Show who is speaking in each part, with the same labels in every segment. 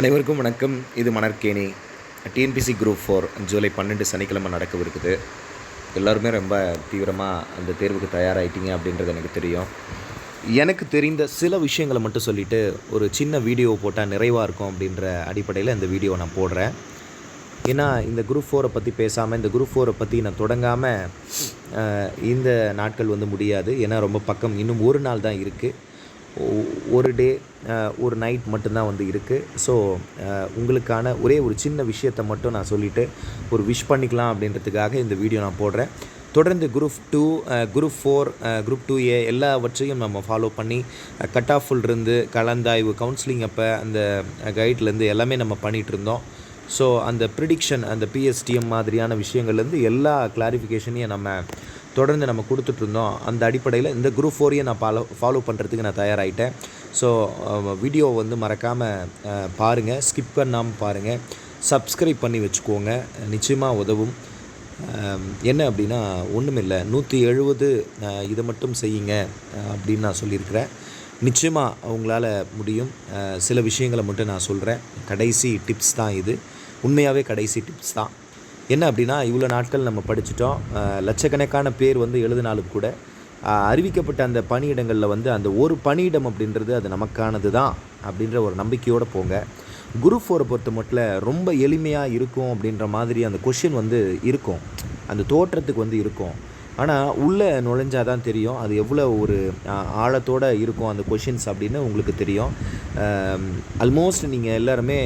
Speaker 1: அனைவருக்கும் வணக்கம். இது Manarkeni. TNPSC group four. July பன்னெண்டு சனிக்கிழமை நடக்கவிருக்குது. எல்லாருமே ரொம்ப தீவிரமாக அந்த தேர்வுக்கு தயாராகிட்டீங்க அப்படின்றது எனக்கு தெரியும். எனக்கு தெரிந்த சில விஷயங்களை மட்டும் சொல்லிவிட்டு ஒரு சின்ன வீடியோ போட்டால் நிறைவாக இருக்கும் அப்படின்ற அடிப்படையில் இந்த வீடியோ நான் போடுறேன். ஏன்னா இந்த குரூப் ஃபோரை பற்றி பேசாமல் இந்த குரூப் ஃபோரை பற்றி நான் தொடங்காமல் இந்த நாட்கள் வந்து முடியாது. ஏன்னா ரொம்ப பக்கம் இன்னும் ஒரு நாள் தான் இருக்குது ஒரு டே ஒரு நைட் மட்டும்தான் வந்து இருக்குது ஸோ உங்களுக்கான ஒரே ஒரு சின்ன விஷயத்தை மட்டும் நான் சொல்லிவிட்டு ஒரு விஷ் பண்ணிக்கலாம் அப்படின்றதுக்காக இந்த வீடியோ நான் போடுறேன். தொடர்ந்து group two group four group two A எல்லாவற்றையும் நம்ம ஃபாலோ பண்ணி கட் ஆஃபுல் இருந்து கலந்தாய்வு கவுன்சிலிங் அப்போ அந்த கைட்லேருந்து எல்லாமே நம்ம பண்ணிகிட்டு இருந்தோம் ஸோ அந்த ப்ரிடிக்ஷன் அந்த பிஎஸ்டிஎம் மாதிரியான விஷயங்கள்லேருந்து எல்லா கிளாரிஃபிகேஷனையும் நம்ம தொடர்ந்து நம்ம கொடுத்துட்ருந்தோம். அந்த அடிப்படையில் இந்த குரூப் ஃபோரையும் நான் ஃபாலோ ஃபாலோ பண்ணுறதுக்கு நான் தயாராகிட்டேன் ஸோ வீடியோ வந்து மறக்காமல் பாருங்கள் ஸ்கிப் பண்ணாமல் பாருங்கள் சப்ஸ்கிரைப் பண்ணி வச்சுக்கோங்க. நிச்சயமாக உதவும். என்ன அப்படின்னா ஒன்றுமில்லை நூற்றி எழுபது இதை மட்டும் செய்யுங்க அப்படின்னு நான் சொல்லியிருக்கிறேன். நிச்சயமாக அவங்களால முடியும். சில விஷயங்களை மட்டும் நான் சொல்கிறேன் கடைசி டிப்ஸ் தான் இது. உண்மையாகவே கடைசி டிப்ஸ் தான். என்ன அப்படின்னா இவ்வளோ நாட்கள் நம்ம படிச்சிட்டோம். லட்சக்கணக்கான பேர் வந்து எழுதினாலும் கூட அறிவிக்கப்பட்ட அந்த பணியிடங்களில் வந்து அந்த ஒரு பணியிடம் அப்படின்றது அது நமக்கானது தான் அப்படின்ற ஒரு நம்பிக்கையோடு போங்க. குரூப் ஃபோரை பொறுத்த மட்டும் ரொம்ப எளிமையாக இருக்கும் அப்படின்ற மாதிரி அந்த கொஷின் வந்து இருக்கும். அந்த தோற்றத்துக்கு வந்து இருக்கும். ஆனால் உள்ளே நுழைஞ்சால் தான் தெரியும். அது எவ்வளோ ஒரு ஆழத்தோடு இருக்கும் அந்த கொஷின்ஸ் அப்படின்னு உங்களுக்கு தெரியும். ஆல்மோஸ்ட் நீங்கள் எல்லாருமே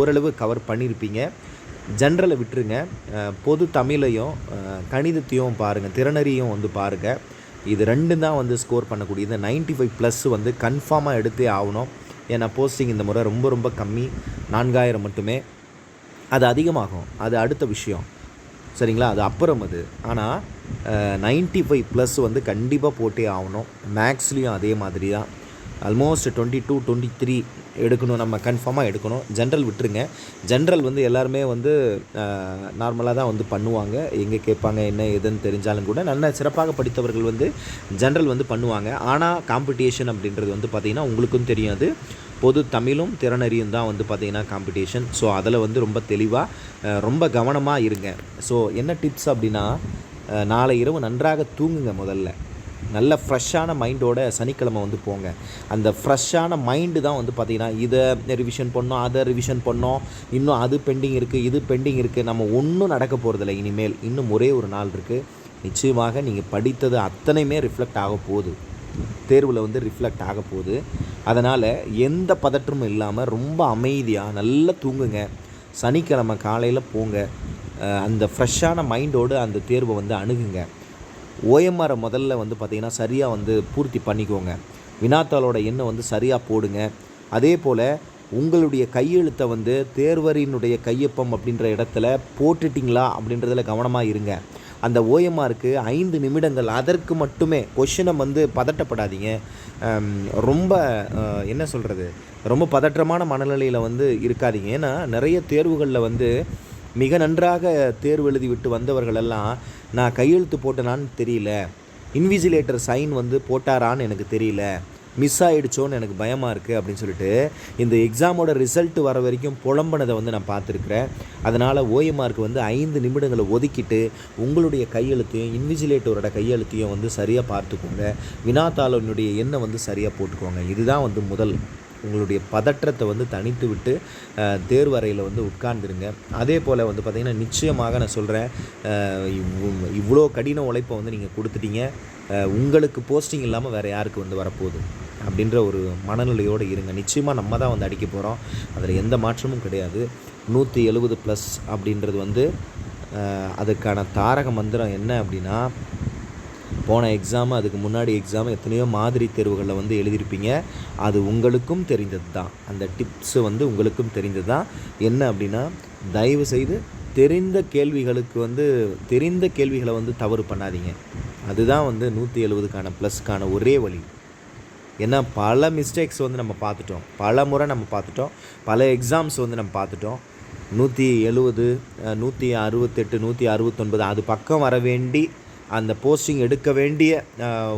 Speaker 1: ஓரளவு கவர் பண்ணியிருப்பீங்க ஜென்ரலை விட்டுருங்க. பொது தமிழையும் கணிதத்தையும் பாருங்கள் திறனறியும் வந்து பாருங்கள் இது ரெண்டு தான் வந்து ஸ்கோர் பண்ணக்கூடியது. 95 ஃபைவ் ப்ளஸ் வந்து கன்ஃபார்மாக எடுத்தே ஆகணும். ஏன்னா போஸ்டிங் இந்த முறை ரொம்ப ரொம்ப கம்மி. நான்காயிரம் மட்டுமே. அது அதிகமாகும். அது அடுத்த விஷயம். சரிங்களா? அது அப்புறம் அது. ஆனால் நைன்ட்டி ஃபைவ் ப்ளஸ் வந்து கண்டிப்பாக போட்டே ஆகணும். மேக்ஸ்லேயும் அதே மாதிரி தான் almost twenty two twenty three எடுக்கணும் நம்ம கன்ஃபார்மாக எடுக்கணும். ஜென்ரல் விட்டுருங்க. ஜென்ரல் வந்து எல்லாருமே வந்து நார்மலாக தான் வந்து பண்ணுவாங்க. எங்கே கேட்பாங்க என்ன எதுன்னு தெரிஞ்சாலும் கூட நல்ல சிறப்பாக படித்தவர்கள் வந்து ஜென்ரல் வந்து பண்ணுவாங்க. ஆனால் காம்படிஷன் அப்படின்றது வந்து பார்த்திங்கன்னா உங்களுக்கும் தெரியும் அது பொது தமிழும் திறனறியும் தான் வந்து பார்த்திங்கன்னா காம்படிஷன் ஸோ அதில் வந்து ரொம்ப தெளிவாக ரொம்ப கவனமாக இருங்க. ஸோ என்ன டிப்ஸ் அப்படின்னா நாளை இரவு நன்றாக தூங்குங்க முதல்ல. நல்ல ஃப்ரெஷ்ஷான மைண்டோட சனிக்கிழமை வந்து போங்க. அந்த ஃப்ரெஷ்ஷான மைண்டு தான் வந்து பார்த்திங்கன்னா இதை ரிவிஷன் பண்ணோம் அதை ரிவிஷன் பண்ணோம் இன்னும் அது பெண்டிங் இருக்குது இது பெண்டிங் இருக்குது நம்ம ஒன்றும் நடக்க போகிறதில்ல இனிமேல் இன்னும் ஒரே ஒரு நாள் இருக்குது நிச்சயமாக நீங்கள் படித்தது அத்தனையுமே ரிஃப்ளெக்ட் ஆக போகுது. தேர்வில் வந்து ரிஃப்ளெக்ட் ஆக போகுது. அதனால் எந்த பதற்றமும் இல்லாமல் ரொம்ப அமைதியாக நல்லா தூங்குங்க. சனிக்கிழமை காலையில் போங்க. அந்த ஃப்ரெஷ்ஷான மைண்டோடு அந்த தேர்வை வந்து அணுகுங்க. ஓஎம்ஆரை முதல்ல வந்து பார்த்திங்கன்னா சரியாக வந்து பூர்த்தி பண்ணிக்கோங்க. வினாத்தாளோட எண்ணை வந்து சரியாக போடுங்க. அதே போல் உங்களுடைய கையெழுத்தை வந்து தேர்வரினுடைய கையொப்பம் அப்படின்ற இடத்துல போட்டுட்டிங்களா அப்படின்றதுல கவனமாக இருங்க. அந்த ஓஎம்ஆருக்கு ஐந்து நிமிடங்கள் அதற்கு மட்டுமே கொஷினை வந்து பதட்டப்படாதீங்க. ரொம்ப என்ன சொல்கிறது ரொம்ப பதற்றமான மனநிலையில் வந்து இருக்காதீங்க. ஏன்னா நிறைய தேர்வுகளில் வந்து மிக நன்றாக தேர்வு எழுதி விட்டு நான் கையெழுத்து போட்டேனான்னு தெரியல. இன்விஜிலேட்டர் சைன் வந்து போட்டாரான்னு எனக்கு தெரியல. மிஸ் ஆகிடுச்சோன்னு எனக்கு பயமாக இருக்குது அப்படின்னு சொல்லிட்டு இந்த எக்ஸாமோட ரிசல்ட் வர வரைக்கும் புலம்பனதை வந்து நான் பார்த்துருக்குறேன். அதனால் ஓஎம்ஆருக்கு வந்து ஐந்து நிமிடங்களை ஒதுக்கிட்டு உங்களுடைய கையெழுத்தையும் இன்விஜிலேட்டரோட கையெழுத்தையும் வந்து சரியாக பார்த்துக்கோங்க. வினாத்தாளனுடைய எண்ணை வந்து சரியாக போட்டுக்கோங்க. இதுதான் வந்து முதல் உங்களுடைய பதற்றத்தை வந்து தனித்து விட்டு தேர்வறையில் வந்து உட்கார்ந்துருங்க. அதே போல் வந்து பார்த்திங்கன்னா நிச்சயமாக நான் சொல்கிறேன் இவ்வளோ கடின உழைப்பை வந்து நீங்கள் கொடுத்துட்டீங்க. உங்களுக்கு போஸ்டிங் இல்லாமல் வேறு யாருக்கு வந்து வரப்போகுது? அப்படின்ற ஒரு மனநிலையோடு இருங்க. நிச்சயமாக நம்ம தான் வந்து அடிக்க போகிறோம் அதில் எந்த மாற்றமும் கிடையாது. நூற்றி எழுபது ப்ளஸ் அப்படின்றது வந்து அதுக்கான தாரக மந்திரம் என்ன அப்படின்னா போன எக்ஸாமு அதுக்கு முன்னாடி எக்ஸாம் எத்தனையோ மாதிரி தேர்வுகளில் வந்து எழுதியிருப்பீங்க. அது உங்களுக்கும் தெரிந்தது தான் அந்த டிப்ஸு வந்து உங்களுக்கும் தெரிந்தது தான் என்ன அப்படின்னா தயவு செய்து தெரிந்த கேள்விகளுக்கு வந்து தெரிந்த கேள்விகளை வந்து தவறு பண்ணாதீங்க. அதுதான் வந்து நூற்றி எழுபதுக்கான ப்ளஸ்க்கான ஒரே வழி. ஏன்னா பல மிஸ்டேக்ஸ் வந்து நம்ம பார்த்துட்டோம். பல முறை நம்ம பார்த்துட்டோம். பல எக்ஸாம்ஸ் வந்து நம்ம பார்த்துட்டோம். நூற்றி எழுபது நூற்றி அறுபத்தெட்டு நூற்றி அறுபத்தொன்பது அது பக்கம் வர வேண்டி அந்த போஸ்டிங் எடுக்க வேண்டிய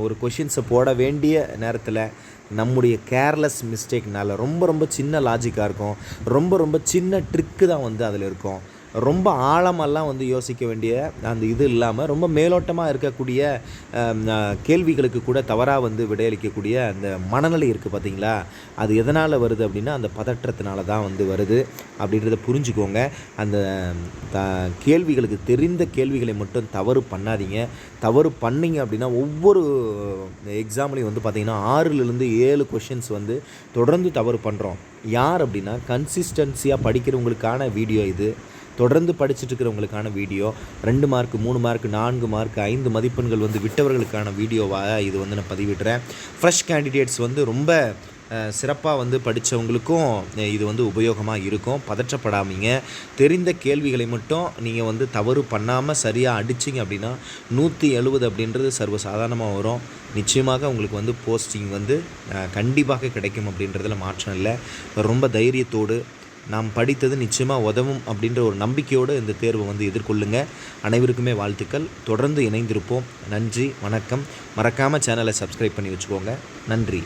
Speaker 1: ஒரு கொஷின்ஸை போட வேண்டிய நேரத்தில் நம்முடைய கேர்லெஸ் மிஸ்டேக்னால ரொம்ப ரொம்ப சின்ன லாஜிக்காக இருக்கும். ரொம்ப ரொம்ப சின்ன ட்ரிக்கு தான் வந்து அதில் இருக்கும். ரொம்ப ஆழமெல்லாம் வந்து யோசிக்க வேண்டிய அந்த இது இல்லாமல் ரொம்ப மேலோட்டமாக இருக்கக்கூடிய கேள்விகளுக்கு கூட தவறாக வந்து விடையளிக்கக்கூடிய அந்த மனநிலை இருக்குது பார்த்தீங்களா அது எதனால் வருது அப்படின்னா அந்த பதற்றத்தினால தான் வந்து வருது அப்படின்றத புரிஞ்சுக்கோங்க. அந்த த கேள்விகளுக்கு தெரிந்த கேள்விகளை மட்டும் தவறு பண்ணாதீங்க. தவறு பண்ணீங்க அப்படின்னா ஒவ்வொரு எக்ஸாம்லேயும் வந்து பார்த்திங்கன்னா ஆறுலேருந்து ஏழு கொஷின்ஸ் வந்து தொடர்ந்து தவறு பண்ணுறோம் யார் அப்படின்னா கன்சிஸ்டன்சியாக படிக்கிறவங்களுக்கான வீடியோ இது. தொடர்ந்து படிச்சுட்டு இருக்கிறவங்களுக்கான வீடியோ ரெண்டு மார்க் மூணு மார்க் நான்கு மார்க் ஐந்து மதிப்பெண்கள் வந்து விட்டவர்களுக்கான வீடியோவாக இது வந்து நான் பதிவிடுறேன். ஃப்ரெஷ் கேண்டிடேட்ஸ் வந்து ரொம்ப சிறப்பாக வந்து படித்தவங்களுக்கும் இது வந்து உபயோகமாக இருக்கும். பதற்றப்படாமீங்க. தெரிந்த கேள்விகளை மட்டும் நீங்கள் வந்து தவறு பண்ணாமல் சரியாக அடிச்சிங்க அப்படின்னா நூற்றி எழுபது அப்படின்றது சர்வசாதாரணமாக வரும். நிச்சயமாக உங்களுக்கு வந்து போஸ்டிங் வந்து கண்டிப்பாக கிடைக்கும் அப்படின்றதுல மாற்றம் இல்லை. ரொம்ப தைரியத்தோடு நாம் படித்தது நிச்சயமாக உதவும் அப்படின்ற ஒரு நம்பிக்கையோடு இந்த தேர்வை வந்து எதிர்கொள்ளுங்க. அனைவருக்குமே வாழ்த்துக்கள். தொடர்ந்து இணைந்திருப்போம். நன்றி வணக்கம். மறக்காமல் சேனலை சப்ஸ்கிரைப் பண்ணி வச்சுக்கோங்க. நன்றி.